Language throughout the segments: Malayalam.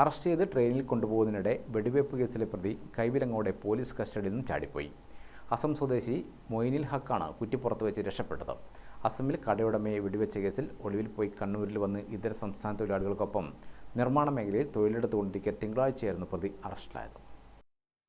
അറസ്റ്റ് ചെയ്ത് ട്രെയിനിൽ കൊണ്ടുപോകുന്നതിനിടെ വെടിവയ്പ് കേസിലെ പ്രതി കൈവിലങ്ങോടെ പോലീസ് കസ്റ്റഡിയിൽ നിന്നും ചാടിപ്പോയി. അസം സ്വദേശി മൊയ്നിൽ ഹക്കാണ് കുറ്റിപ്പുറത്ത് വെച്ച് രക്ഷപ്പെട്ടത്. അസമിൽ കടയുടമയെ വെടിവെച്ച കേസിൽ ഒളിവിൽ പോയി കണ്ണൂരിൽ വന്ന് ഇതര സംസ്ഥാന തൊഴിലാളികൾക്കൊപ്പം നിർമ്മാണ മേഖലയിൽ തൊഴിലെടുത്തുകൊണ്ടിരിക്കെ തിങ്കളാഴ്ചയായിരുന്നു പ്രതി അറസ്റ്റിലായത്.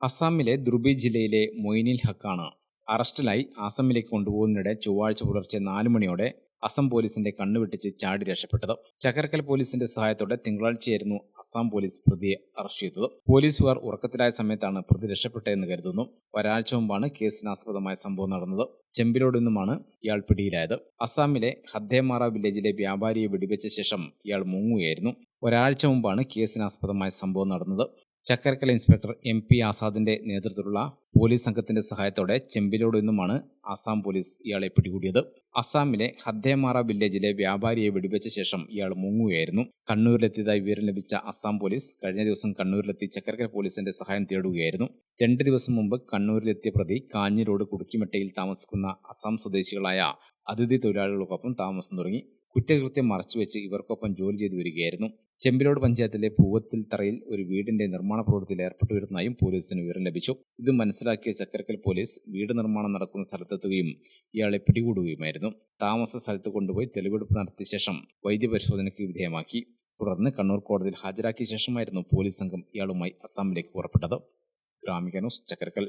അസാമിലെ ദ്രുബി ജില്ലയിലെ മൊയ്നിൽ ഹക്കാണ് അറസ്റ്റിലായി അസമിലേക്ക് കൊണ്ടുപോകുന്നതിനിടെ ചൊവ്വാഴ്ച പുലർച്ചെ നാല് മണിയോടെ അസം പോലീസിന്റെ കണ്ണുവെട്ടിച്ച് ചാടി രക്ഷപ്പെട്ടത്. ചക്കരക്കൽ പോലീസിന്റെ സഹായത്തോടെ തിങ്കളാഴ്ചയായിരുന്നു അസാം പോലീസ് പ്രതിയെ അറസ്റ്റ് ചെയ്തത്. പോലീസുകാർ ഉറക്കത്തിലായ സമയത്താണ് പ്രതി രക്ഷപ്പെട്ടതെന്ന് കരുതുന്നു. ഒരാഴ്ച മുമ്പാണ് കേസിനാസ്പദമായ സംഭവം നടന്നത്. ചെമ്പിലോട് നിന്നുമാണ് ഇയാൾ പിടിയിലായത്. അസാമിലെ ഹദ്ദേമാറ വില്ലേജിലെ വ്യാപാരിയെ വെടിവെച്ച ശേഷം ഇയാൾ മുങ്ങുകയായിരുന്നു. ഒരാഴ്ച മുമ്പാണ് കേസിനാസ്പദമായ സംഭവം നടന്നത്. ചക്കരക്കൽ ഇൻസ്പെക്ടർ എം പി ആസാദിന്റെ നേതൃത്വത്തിലുള്ള പോലീസ് സംഘത്തിന്റെ സഹായത്തോടെ ചെമ്പിലോട് നിന്നുമാണ് ആസാം പോലീസ് ഇയാളെ പിടികൂടിയത്. അസാമിലെ ഹദ്ദേമാറ വില്ലേജിലെ വ്യാപാരിയെ വെടിവെച്ച ശേഷം ഇയാൾ മുങ്ങുകയായിരുന്നു. കണ്ണൂരിലെത്തിയതായി വിവരം ലഭിച്ച അസാം പോലീസ് കഴിഞ്ഞ ദിവസം കണ്ണൂരിലെത്തി ചക്കരക്കൽ പോലീസിന്റെ സഹായം തേടുകയായിരുന്നു. രണ്ട് ദിവസം മുമ്പ് കണ്ണൂരിലെത്തിയ പ്രതി കാഞ്ഞിരോട് കുടുക്കിമെട്ടയിൽ താമസിക്കുന്ന അസാം സ്വദേശികളായ അതിഥി തൊഴിലാളികൾക്കൊപ്പം താമസം തുടങ്ങി. കുറ്റകൃത്യം മറച്ചുവെച്ച് ഇവർക്കൊപ്പം ജോലി ചെയ്തു വരികയായിരുന്നു. ചെമ്പിലോട് പഞ്ചായത്തിലെ പൂവത്തിൽ തറയിൽ ഒരു വീടിന്റെ നിർമ്മാണ പ്രവൃത്തിയിൽ ഏർപ്പെട്ടു വരുന്നതായും പോലീസിന് വിവരം ലഭിച്ചു. ഇത് മനസ്സിലാക്കിയ ചക്കരക്കൽ പോലീസ് വീട് നിർമ്മാണം നടക്കുന്ന സ്ഥലത്തെത്തുകയും ഇയാളെ പിടികൂടുകയുമായിരുന്നു. താമസ സ്ഥലത്ത് കൊണ്ടുപോയി തെളിവെടുപ്പ് നടത്തിയ ശേഷം വൈദ്യപരിശോധനയ്ക്ക് വിധേയമാക്കി. തുടർന്ന് കണ്ണൂർ കോടതിയിൽ ഹാജരാക്കിയ ശേഷമായിരുന്നു പോലീസ് സംഘം ഇയാളുമായി അസാമിലേക്ക് പുറപ്പെട്ടത്. ഗ്രാമിക ന്യൂസ് ചക്കരക്കൽ